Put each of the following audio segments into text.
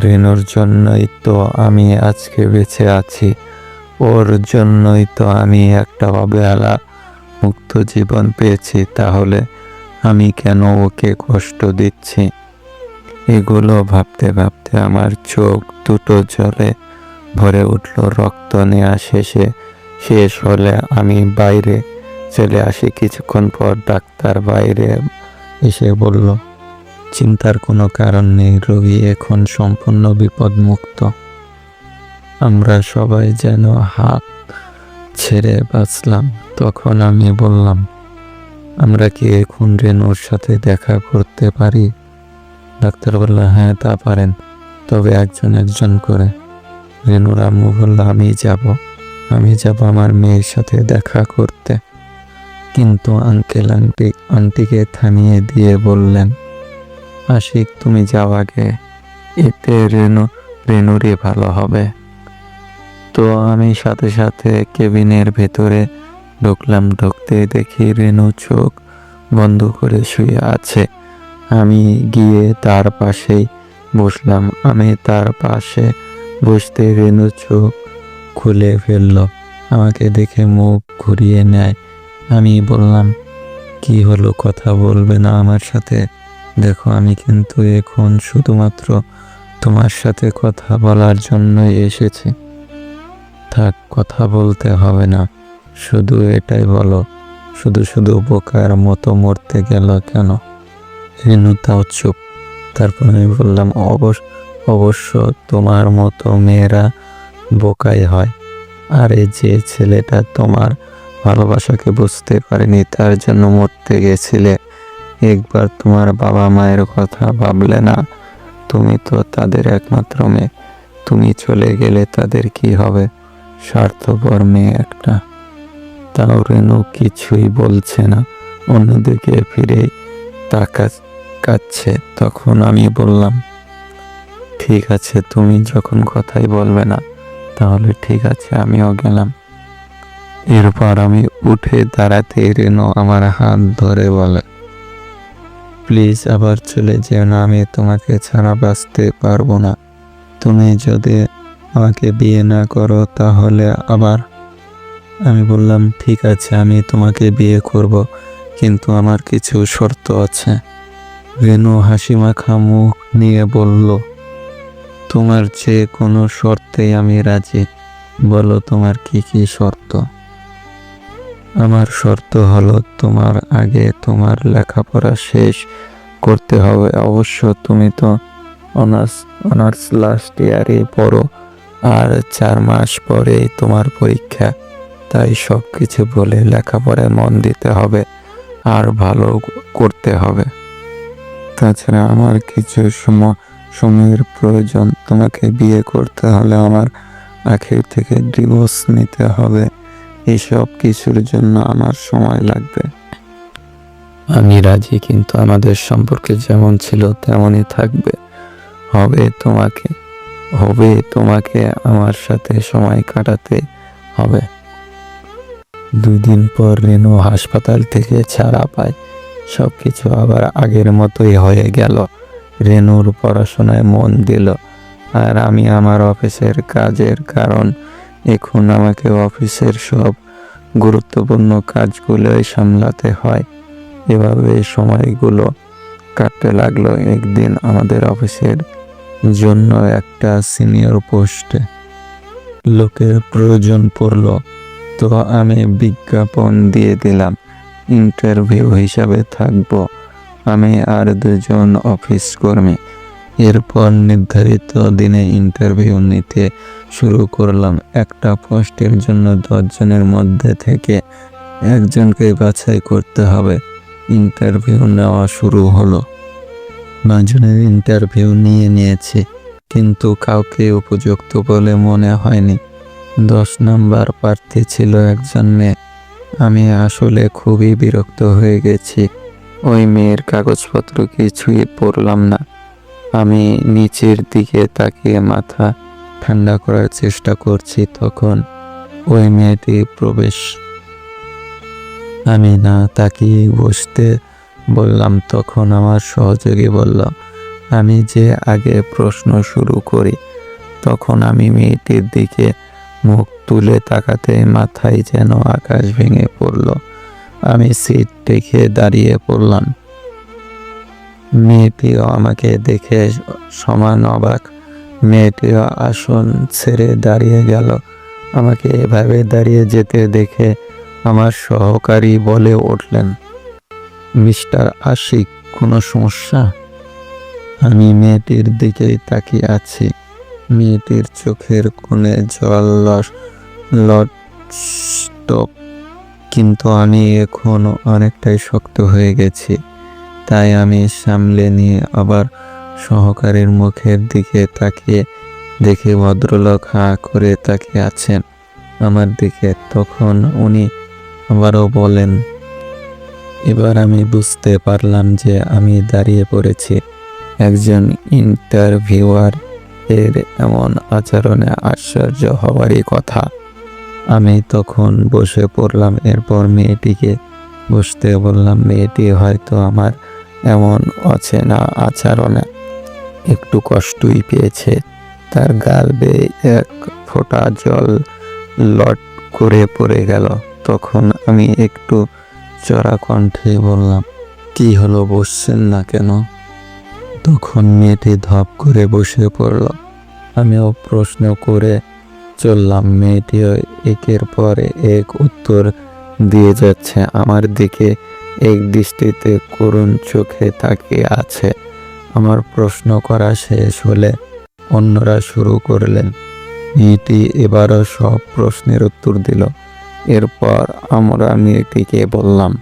রেনুর জন্যই তো আমি আজকে বেঁচে আছি। ওর জন্যই তো আমি একটা অবহেলা মুক্ত জীবন পেয়েছি, তাহলে আমি কেন ওকে কষ্ট দিচ্ছি? এগুলো ভাবতে ভাবতে আমার চোখ দুটো জলে ভরে উঠল। রক্ত নেওয়া শেষে শেষ হলে আমি বাইরে চলে আসি। কিছুক্ষণ পর ডাক্তার বাইরে এসে বলল চিন্তার কোনো কারণ নেই রোগী এখন সম্পূর্ণ বিপদমুক্ত। আমরা সবাই যেন হাত ছেড়ে বাঁচলাম, তখন আমি বললাম, আমরা কি এখন রেনুর সাথে দেখা করতে পারি? ডাক্তার বলল হ্যাঁ তা পারেন, তবে একজন একজন করে। রেনুর আম্মু বলল, আমি যাব আমি যাব আমার মেয়ের সাথে দেখা করতে। কিন্তু আঙ্কেল আন্টি, আন্টিকে থামিয়ে দিয়ে বললেন আশিক, তুমি যাও আগে। এতে রেনু, রেনুরই ভালো হবে। তো আমি সাথে সাথে কেবিনের ভেতরে ঢুকলাম। ঢুকতে দেখি রেনু চোখ বন্ধ করে শুয়ে আছে। আমি গিয়ে তার পাশেই বসলাম। আমি তার পাশে বসতে রেনু চোখ খুলে ফেলল। আমাকে দেখে মুখ ঘুরিয়ে নেয়। আমি বললাম, কি হলো? কথা বলবে না আমার সাথে? দেখো, আমি কিন্তু এখন শুধুমাত্র তোমার সাথে কথা বলার জন্যই এসেছি। থাক, কথা বলতে হবে না। শুধু এটাই বলো, শুধু শুধু বোকার মতো মরতে গেল কেন? রেনু, তাও চুপ। তারপর আমি বললাম অবশ্য অবশ্য তোমার মতো মেয়েরা বোকাই হয়। আর এই যে ছেলেটা তোমার ভালোবাসাকে বুঝতে পারেনি, তার জন্য মরতে গেছিলে। একবার তোমার বাবা মায়ের কথা ভাবলে না? তুমি তো তাদের একমাত্র মেয়ে। তুমি চলে গেলে তাদের কি হবে? স্বার্থপর মেয়ে একটা। তাও রেনু কিছুই বলছে না। অন্যদিকে ফিরেই তাকা কাচ্ছে তখন আমি বললাম, ঠিক আছে, তুমি যখন কথাই বলবে না, তাহলে ঠিক আছে, আমিও গেলাম। এরপর আমি উঠে দাঁড়াতে রেনু আমার হাত ধরে বলে প্লিজ আবার চলে যেও না, আমি তোমাকে ছাড়া বাঁচতে পারব না। তুমি যদি আমাকে বিয়ে না করো, তাহলে আবার আমি বললাম, ঠিক আছে, আমি তোমাকে বিয়ে করব, কিন্তু আমার কিছু শর্ত আছে। রেনু হাসি মাখা মুখ নিয়ে বলল, তোমার যে কোনো শর্তেই আমি রাজি। বলো তোমার কি কি শর্ত? আমার শর্ত হলো তোমার আগে তোমার লেখাপড়া শেষ করতে হবে। অবশ্য তুমি তো অনার্স অনার্স লাস্ট ইয়ারে পড়ো, আর চার মাস পরেই তোমার পরীক্ষা। তাই সব কিছু বলে লেখাপড়ায় মন দিতে হবে, আর ভালো করতে হবে। তাছাড়া আমার কিছু সময় সময়ের প্রয়োজন। তোমাকে বিয়ে করতে হলে আমার আখের থেকে ডিভোর্স নিতে হবে। এসব কিছুর জন্য আমার সময় লাগবে। আমি রাজি, কিন্তু আমাদের সম্পর্কে যেমন ছিল তেমনই থাকবে। হবে তোমাকে হবে তোমাকে আমার সাথে সময় কাটাতে হবে। দুই দিন পর রেনু হাসপাতাল থেকে ছাড়া পায়। সব কিছু আবার আগের মতোই হয়ে গেল। রেনুর পড়াশোনায় মন দিল, আর আমি আমার অফিসের কাজের কারণ এখন আমাকে অফিসের সব গুরুত্বপূর্ণ কাজগুলোই সামলাতে হয়। এভাবে সময়গুলো কাটতে লাগল একদিন আমাদের অফিসের জন্য একটা সিনিয়র পোস্টে। লোকের প্রয়োজন পড়ল, তো আমি বিজ্ঞাপন দিয়ে দিলাম, ইন্টারভিউ হিসাবে থাকব। আমি আর দুজন অফিস কর্মী। এরপর নির্ধারিত দিনে ইন্টারভিউ নিতে শুরু করলাম একটা পোস্টের জন্য দশজনের মধ্যে থেকে একজনকে বাছাই করতে হবে। ইন্টারভিউ নেওয়া শুরু হলো। নজনের ইন্টারভিউ নিয়ে নিয়েছি, কিন্তু কাউকে উপযুক্ত বলে মনে হয়নি। দশ নাম্বার প্রার্থী ছিল একজন মেয়ে। আমি আসলে খুবই বিরক্ত হয়ে গেছি। ওই মেয়ের কাগজপত্র কিছুই পড়লাম না। আমি নিচের দিকে তাকিয়ে মাথা ঠান্ডা করার চেষ্টা করছি তখন ওই মেয়েটি প্রবেশ। আমি না তাকিয়ে বসতে বললাম, তখন আমার সহযোগী বলল, আমি যে আগে প্রশ্ন শুরু করি, তখন আমি মেয়েটির দিকে মুখ তুলে তাকাতে মাথায় যেন আকাশ ভেঙে পড়ল। আমি সিট দেখে দাঁড়িয়ে পড়লাম। মেয়েটিও আমাকে দেখে সমান অবাক মেয়েটিও আসন ছেড়ে দাঁড়িয়ে গেল। আমাকে এভাবে দাঁড়িয়ে যেতে দেখে আমার সহকারী বলে উঠলেন, মিস্টার আশিক, কোনো সমস্যা? আমি মেয়েটির দিকেই তাকিয়ে আছি। মেয়েটির চোখের কোণে জল লস- লটস্টপ কিন্তু আমি এখন অনেকটাই শক্ত হয়ে গেছি। তাই আমি সামলে নিয়ে আবার সহকারীর মুখের দিকে তাকিয়ে দেখে ভদ্রলোক হাঁ করে তাকিয়ে আছেন। আমার দিকে তখন উনি আবারও বলেন, এবার আমি বুঝতে পারলাম যে আমি দাঁড়িয়ে পড়েছি। একজন ইন্টারভিউয়ার এর এমন আচরণে আশ্চর্য হওয়ারই কথা। আমি তখন বসে পড়লাম, এরপর মেয়েটিকে বসতে বললাম, মেয়েটি হয়তো আমার এমন অচেনা আচরণে একটু কষ্টই পেয়েছে। তার গাল বেয়ে এক ফোঁটা জল লট করে পড়ে গেল। তখন আমি একটু চড়া কণ্ঠে বললাম, কি হলো, বসছেন না কেন? তখন মেয়েটি ধপ করে বসে পড়ল। আমিও প্রশ্ন করে চললাম মেয়েটিও একের পর এক উত্তর দিয়ে যাচ্ছে। আমার দিকে এক দৃষ্টিতে করুণ চোখে তাকিয়ে আছে। আমার প্রশ্ন করা শেষ হলে অন্যরা শুরু করলেন। মেয়েটি এবারও সব প্রশ্নের উত্তর দিল। এরপর আমরা মেয়েটিকে বললাম,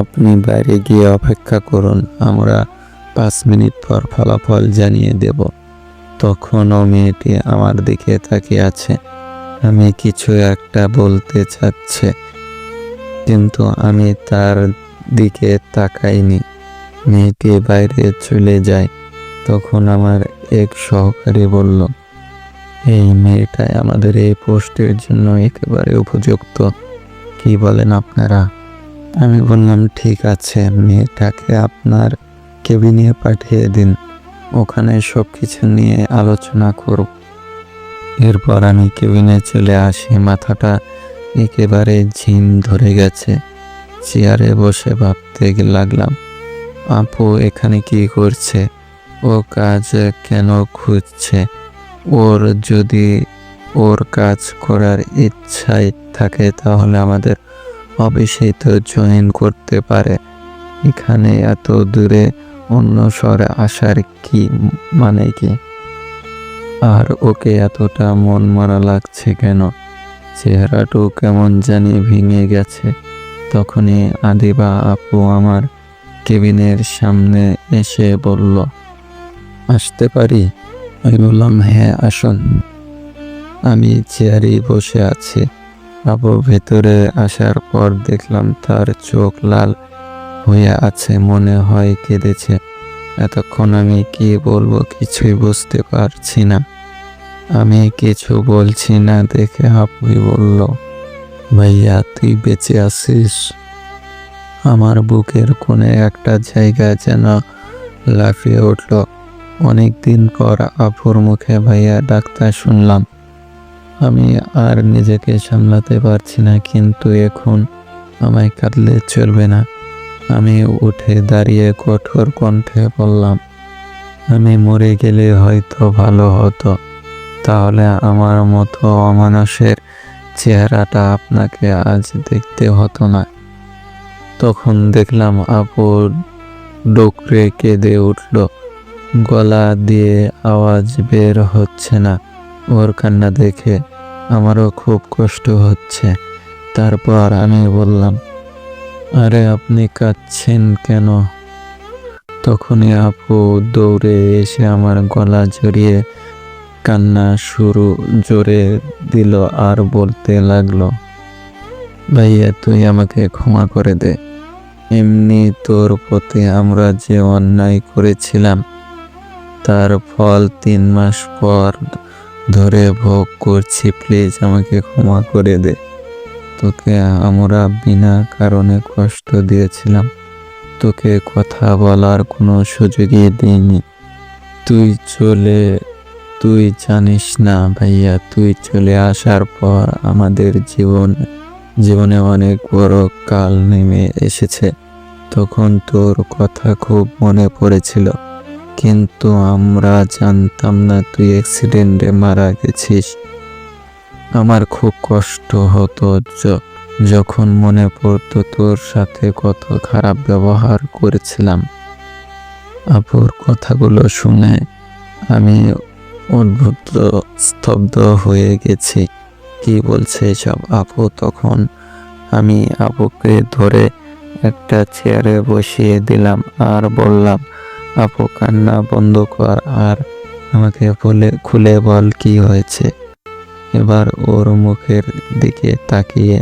আপনি বাইরে গিয়ে অপেক্ষা করুন, আমরা পাঁচ মিনিট পর ফলাফল জানিয়ে দেব। তখনও মেয়েটি আমার দিকে তাকিয়ে আছে। আমি কিছু একটা বলতে চাচ্ছে, কিন্তু আমি তার দিকে তাকাইনি। মেয়েটি বাইরে চলে যায়। তখন আমার এক সহকারী বলল, এই মেয়েটাই আমাদের এই পোস্টের জন্য একেবারে উপযুক্ত। কি বলেন আপনারা? আমি বললাম, ঠিক আছে, মেয়েটাকে আপনার কেবিনে পাঠিয়ে দিন। ওখানে সব কিছু নিয়ে আলোচনা করব। এরপর আমি কেবিনে চলে আসি। মাথাটা একেবারে ঝিম ধরে গেছে। চেয়ারে বসে ভাবতে লাগলাম আপু এখানে কি করছে? ও কাজ কেন খুঁজছে? ওর যদি ওর কাজ করার ইচ্ছাই থাকে তাহলে আমাদের অবশ্যই তো জয়েন করতে পারে। এখানে এত দূরে অন্য শহরে আসার কি মানে কি? আর ওকে এতটা মন মারা লাগছে কেন? চেহারাটাও কেমন জানি ভেঙে গেছে। তখনই আদিবা আপু আমার কেবিনের সামনে এসে বলল, আসতে পারি? আমি বললাম হ্যাঁ আসুন। আমি চেয়ারে বসে আছি। আপু ভেতরে আসার পর দেখলাম তার চোখ লাল হয়ে আছে, মনে হয় কেঁদেছে। এতক্ষণ আমি কি বলব কিছুই বুঝতে পারছি না। আমি কিছু বলছি না দেখে আপুই বলল, ভাইয়া, তুই বেঁচে আছিস? আমার বুকের কোণে একটা জায়গা যেন লাফিয়ে উঠল। অনেক দিন পর আপুর মুখে ভাইয়া ডাক্তার শুনলাম। আমি আর নিজেকে সামলাতে পারছি না, কিন্তু এখন আমায় কাঁদলে চলবে না। আমি উঠে দাঁড়িয়ে কঠোর কণ্ঠে বললাম, আমি মরে গেলে হয়তো ভালো হতো। তাহলে আমার মতো অমানুষের চেহারাটা আপনাকে আজ দেখতে হতো না। তখন দেখলাম আপু ডোকরে কেঁদে উঠল। গলা দিয়ে আওয়াজ বের হচ্ছে না। ওর কান্না দেখে আমারও খুব কষ্ট হচ্ছে। তারপর আমি বললাম, আরে আপনি কাঁদছেন কেন? তখনই আপু দৌড়ে এসে আমার গলা জড়িয়ে কান্না শুরু জোরে দিল আর বলতে লাগল ভাইয়া, তুই আমাকে ক্ষমা করে দে। এমনি তোর প্রতি আমরা যে অন্যায় করেছিলাম, তার ফল তিন মাস পর ধরে ভোগ করছি, প্লিজ আমাকে ক্ষমা করে দে। তোকে আমরা বিনা কারণে কষ্ট দিয়েছিলাম, তোকে কথা বলার কোনো সুযোগই দিইনি। তুই চলে, তুই জানিস না ভাইয়া, তুই চলে আসার পর আমাদের জীবন জীবনে অনেক বড় কাল নেমে এসেছে। তখন তোর কথা খুব মনে পড়েছিল। কিন্তু আমরা জানতাম না তুই অ্যাক্সিডেন্টে মারা গেছিস। আমার খুব কষ্ট হতো যখন মনে পড়তো তোর সাথে কত খারাপ ব্যবহার করেছিলাম। আপুর কথাগুলো শুনে আমি উদ্ভুত স্তব্ধ হয়ে গেছি। কি বলছে সব আপু, তখন আমি আপুকে ধরে একটা চেয়ারে বসিয়ে দিলাম আর বললাম, আপু, কান্না বন্ধ কর আর আমাকে বলে খুলে বল কি হয়েছে? এবার ওর মুখের দিকে তাকিয়ে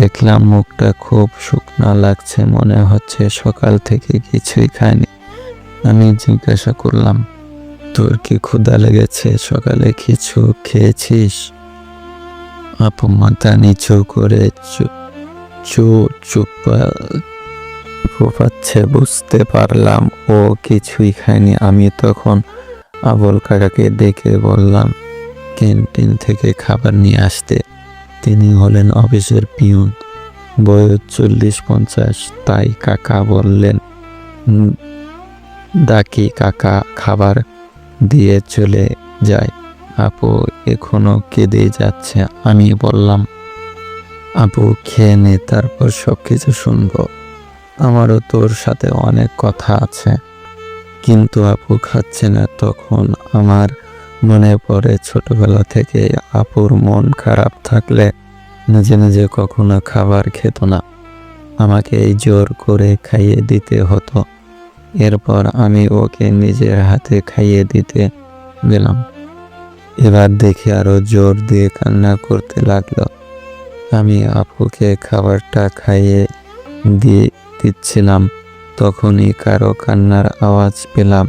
দেখলাম মুখটা খুব শুকনা লাগছে, মনে হচ্ছে সকাল থেকে কিছুই খায়নি আমি জিজ্ঞাসা করলাম, তোর কি ক্ষুধা লেগেছে? সকালে কিছু খেয়েছিস? আপু মাথা নিচু করে চুপ চুপ ফোপাচ্ছে, বুঝতে পারলাম। ও কিছুই খায়নি। আমি তখন আবল কাকাকে ডেকে বললাম, ক্যান্টিন থেকে খাবার নিয়ে আসতে। তিনি হলেন অফিসের পিউন। বয়স চল্লিশ পঞ্চাশ, তাই কাকা বললেন ডাকি কাকা, খাবার দিয়ে চলে যায়। আপু, এখনও কেঁদে যাচ্ছে, আমি বললাম, আপু, খেয়ে নে, তারপর সব কিছু শুনব। আমারও তোর সাথে অনেক কথা আছে। কিন্তু আপু খাচ্ছে না তখন আমার মনে পড়ে ছোটবেলা থেকে আপুর মন খারাপ থাকলে নিজে নিজে কখনো খাবার খেত না। আমাকে এই জোর করে খাইয়ে দিতে হতো। এরপর আমি ওকে নিজের হাতে খাইয়ে দিতে গেলাম। এবার দেখি আরও জোর দিয়ে কান্না করতে লাগল। আমি আপুকে খাবারটা খাইয়ে দিয়ে দিচ্ছিলাম, তখনই কারও কান্নার আওয়াজ পেলাম।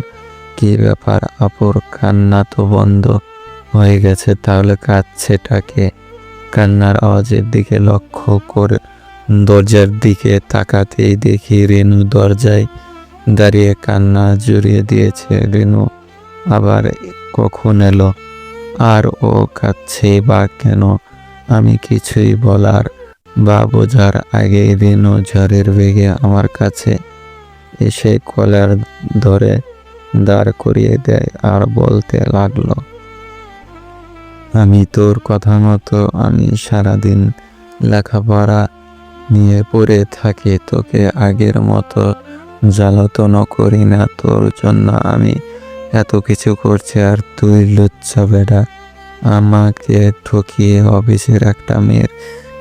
কি ব্যাপার আপুর কান্না তো বন্ধ হয়ে গেছে, তাহলে কাঁদছে কাঁদছেটাকে কান্নার আওয়াজের দিকে লক্ষ্য করে দরজার দিকে তাকাতেই দেখি রেনু দরজায় দাঁড়িয়ে কান্না জড়িয়ে দিয়েছে। রেনু আবার কখন এলো? আর ও কাঁদছে বা কেন? আমি কিছুই বলার বা বোঝার আগে রেনু ঝড়ের বেগে আমার কাছে এসে কলার ধরে দাঁড় করিয়ে দেয় আর বলতে লাগল, আমি তোর কথা মতো আমি সারাদিন লেখাপড়া নিয়ে পড়ে থাকি, তোকে আগের মতো জ্বালাতন করি না, তোর জন্য আমি এত কিছু করছে আর তুই লুচ্ছা বেড়া আমাকে ঠকিয়ে অফিসের একটা মেয়ের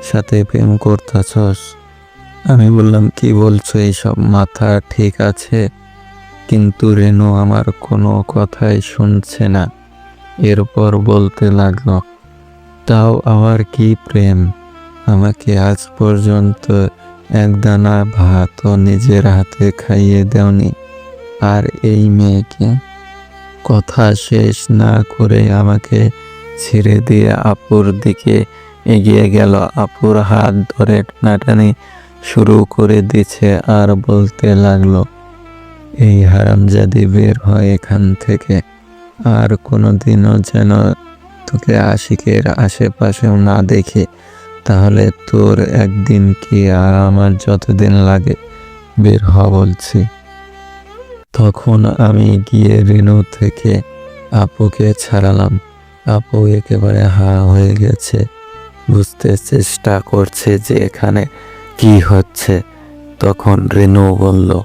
সাথে প্রেম করতেছস। আমি বললাম, কি বলছো? এইসব মাথা ঠিক আছে? কিন্তু রেনু আমার কোনো কথাই শুনছে না। এরপর বলতে লাগল, তাও আবার কি প্রেম? আমাকে আজ পর্যন্ত একদানা ভাতও নিজের হাতে খাইয়ে দেওনি। আর এই মেয়েকে কথা শেষ না করে আমাকে ছেড়ে দিয়ে আপুর দিকে এগিয়ে গেল। আপুর হাত ধরে টানাটানি শুরু করে দিছে আর বলতে লাগল, এই হারামজাদি বের হয় এখান থেকে। আর কোনো দিনও যেন তোকে আশিকের আশেপাশেও না দেখি। তাহলে তোর একদিন কি আর আমার যতদিন লাগে বের হ বলছি। তখন আমি গিয়ে রেনু থেকে আপুকে ছাড়ালাম। আপু একেবারে হা হয়ে গেছে। বুঝতে চেষ্টা করছে যে এখানে কি হচ্ছে। তখন রেনু বলল,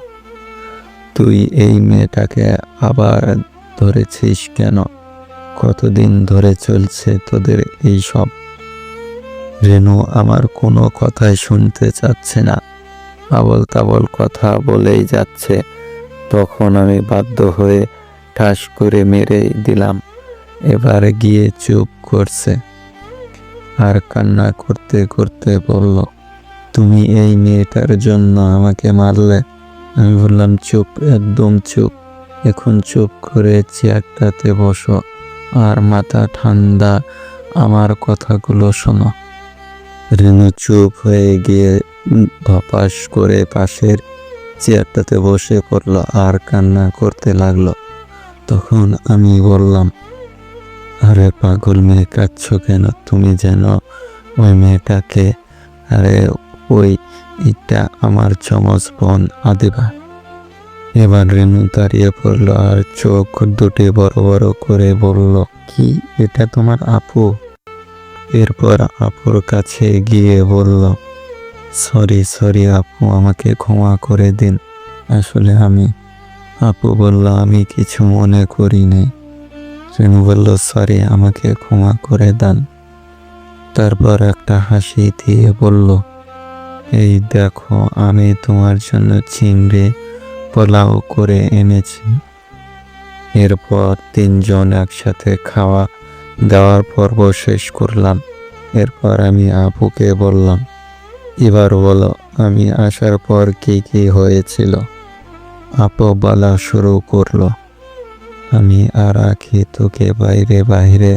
তুই এই মেয়েটাকে আবার ধরেছিস কেন? কতদিন ধরে চলছে তোদের এই সব? রেনু আমার কোনো কথাই শুনতে চাচ্ছে না। আবল তাবল কথা বলেই যাচ্ছে। তখন আমি বাধ্য হয়ে ঠাস করে মেরে দিলাম। এবার গিয়ে চুপ করছে। আর কান্না করতে করতে বলল, তুমি এই মেয়েটার জন্য আমাকে মারলে? আমি বললাম, চুপ, একদম চুপ। এখন চুপ করে চেয়ারটাতে বসো আর মাথা ঠান্ডা আমার কথাগুলো শোনো। রেনু চুপ হয়ে গিয়ে ধপাস করে পাশের চেয়ারটাতে বসে পড়ল আর কান্না করতে লাগল। তখন আমি বললাম, আরে পাগল মেয়ে, কাঁদছ কেন? তুমি যেন ওই মেয়েটাকে, আরে ওই এটা আমার চমচ বোন আদিবা। এবার রেনু দাঁড়িয়ে পড়ল আর চোখ দুটি বড় বড় করে বলল, কি এটা তোমার আপু? এরপর আপুর কাছে গিয়ে বলল সরি সরি আপু, আমাকে ক্ষমা করে দিন। আসলে আমি, আপু বলল, আমি কিছু মনে করি নাই রেনু বলল, সরি, আমাকে ক্ষমা করে দেন। তারপর একটা হাসি দিয়ে বলল, এই দেখো, আমি তোমার জন্য চিংড়ি পোলাও করে এনেছি। এরপর তিনজন একসাথে খাওয়া দেওয়ার পর্ব শেষ করলাম। এরপর আমি আপুকে বললাম এবার বলো, আমি আসার পর কি কি হয়েছিল? আপু বলা শুরু করল, আমি আর আখি তোকে বাইরে বাইরে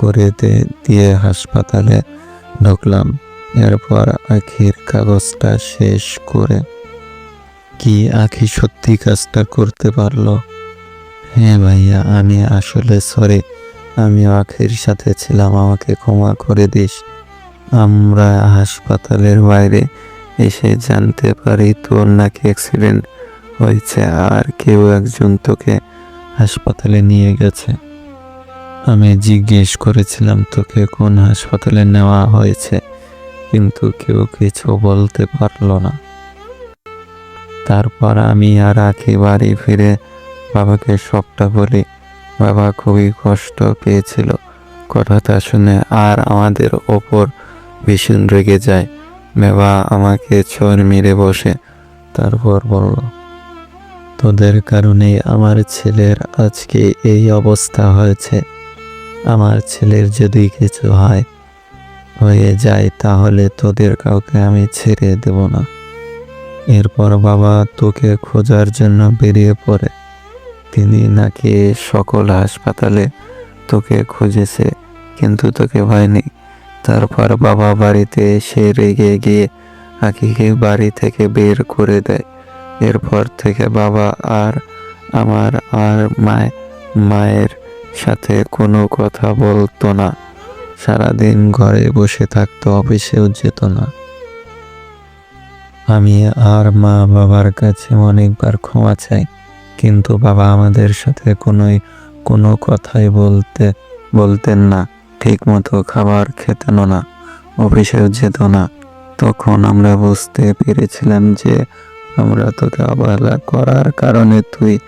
করে দিয়ে হাসপাতালে ঢুকলাম। এরপর আখির কাগজটা শেষ করে কি আখি সত্যি কাজটা করতে পারল? হ্যাঁ ভাইয়া, আমি আসলে সরি। আমি আখির সাথে ছিলাম, আমাকে ক্ষমা করে দিস। আমরা হাসপাতালের বাইরে এসে জানতে পারি তোর নাকি অ্যাক্সিডেন্ট হয়েছে আর কেউ একজন তোকে হাসপাতালে নিয়ে গেছে। আমি জিজ্ঞেস করেছিলাম, তোকে কোন হাসপাতালে নেওয়া হয়েছে? কিন্তু কেউ কিছু বলতে পারল না। তারপর আমি আর আখি বাড়ি ফিরে বাবাকে সবটা বলি। বাবা খুবই কষ্ট পেয়েছিল। কথাটা শুনে আর আমাদের ওপর ভীষণ রেগে যায়। বাবা আমাকে চর মেরে বসে, তারপর বলল, তোদের কারণেই আমার ছেলের আজকে এই অবস্থা হয়েছে। আমার ছেলের যদি কিছু হয়, হয়ে যায় তাহলে তোদের কাউকে আমি ছেড়ে দেব না। এরপর বাবা তোকে খোঁজার জন্য বেরিয়ে পড়ে। তিনি নাকি সকল হাসপাতালে তোকে খুঁজেছে, কিন্তু তোকে হয়নি তারপর বাবা বাড়িতে এসে রেগে গিয়ে আকিকে বাড়ি থেকে বের করে দেয়। এরপর থেকে বাবা আর আমার আর মায়, মায়ের সাথে কোনো কথা বলতো না। সারাদিন ঘরে বসে থাকতো, অফিসেও যেত না। আমি আর মা বাবার কাছে অনেকবার ক্ষমা চাই, কিন্তু বাবা আমাদের সাথে কোনোই কোনো কথাই বলতে, বলতেন না। ঠিক মতো খাবার খেতেন না, অফিসেও যেত না। তখন আমরা বুঝতে পেরেছিলাম যে আমরা তোকে অবহেলা করার কারণে তুই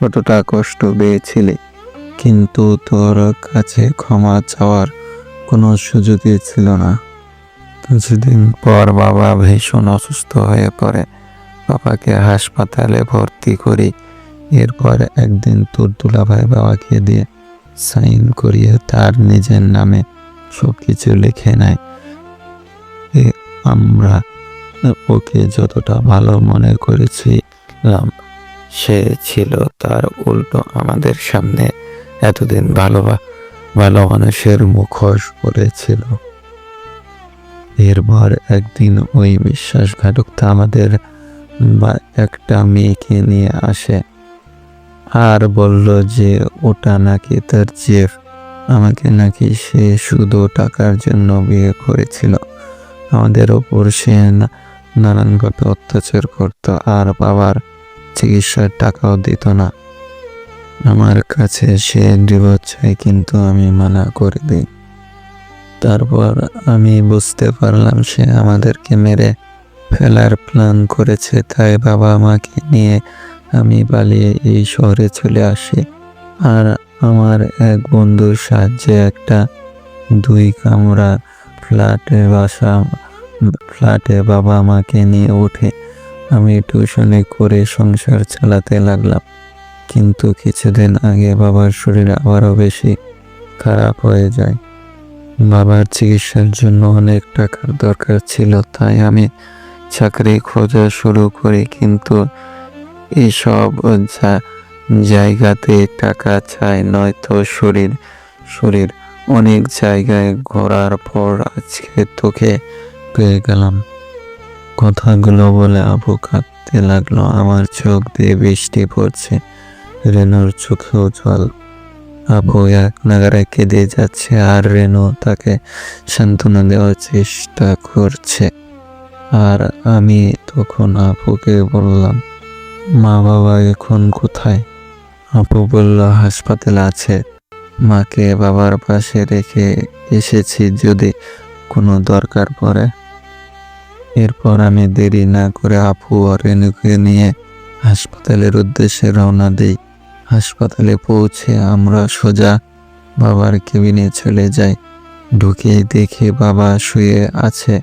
কতটা কষ্ট পেয়েছিলি। কিন্তু তোর কাছে ক্ষমা চাওয়ার কোনো সুযোগই ছিল না। কিছুদিন পর বাবা ভীষণ অসুস্থ হয়ে পড়ে। বাবাকে হাসপাতালে ভর্তি করি। এরপর একদিন তোর দুলাভাই বাবাকে দিয়ে সাইন করিয়ে তার নিজের নামে সব কিছু লিখে নেয়। আমরা ওকে যতটা ভালো মনে করেছিলাম, সে ছিল তার উল্টো আমাদের সামনে এতদিন ভালো ভালো মানুষের মুখোশ পড়েছিল এরপর একদিন ওই বিশ্বাসঘাতকটা আমাদের বা একটা মেয়েকে নিয়ে আসে। আর বলল যে, ওটা নাকি তার জেফ। আমাকে নাকি সে শুধু টাকার জন্য বিয়ে করেছিল। আমাদের ওপর সে না- নানানভাবে অত্যাচার করত আর বাবার চিকিৎসার টাকাও দিত না। আমার কাছে সে ডিভোর্স কিন্তু আমি মানা করে দিই। তারপর আমি বুঝতে পারলাম সে আমাদেরকে মেরে ফেলার প্ল্যান করেছে। তাই বাবা মাকে নিয়ে আমি পালিয়ে এই শহরে চলে আসি। আর আমার এক বন্ধুর সাহায্যে একটা দুই কামরা ফ্ল্যাটে বাসা, ফ্ল্যাটে বাবা মাকে নিয়ে ওঠে আমি টিউশনে করে সংসার চালাতে লাগলাম। কিন্তু কিছুদিন আগে বাবার শরীর আবারও বেশি খারাপ হয়ে যায়। বাবার চিকিৎসার জন্য অনেক টাকার দরকার ছিল, তাই আমি চাকরি খোঁজা শুরু করি, কিন্তু এসব জায়গাতে টাকা চাই নয়তো শরীর শরীর অনেক জায়গায় ঘোরার পর আজকে তোকে পেয়ে গেলাম। কথাগুলো বলে আবু কাঁদতে লাগল, আমার চোখ দিয়ে বৃষ্টি পড়ছে, রেনুর চোখেও জল। আপু এক নাগারে কেঁদে যাচ্ছে আর রেনু তাকে সান্ত্বনা দেওয়ার চেষ্টা করছে। আর আমি তখন আপুকে বললাম মা বাবা এখন কোথায়? আপু বলল, হাসপাতালে আছে। মাকে বাবার পাশে রেখে এসেছি যদি কোনো দরকার পড়ে। এরপর আমি দেরি না করে আপু আর রেনুকে নিয়ে হাসপাতালের উদ্দেশ্যে রওনা দিই। হাসপাতালে পৌঁছে আমরা সোজা বাবার কেবিনে চলে যাই। ঢুকে দেখি বাবা শুয়ে আছে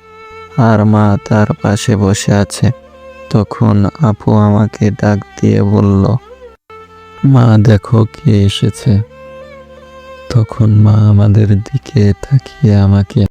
আর মা তার পাশে বসে আছে। তখন আপু আমাকে ডাক দিয়ে বলল, মা, দেখো কে এসেছে। তখন মা আমাদের দিকে তাকিয়ে আমাকে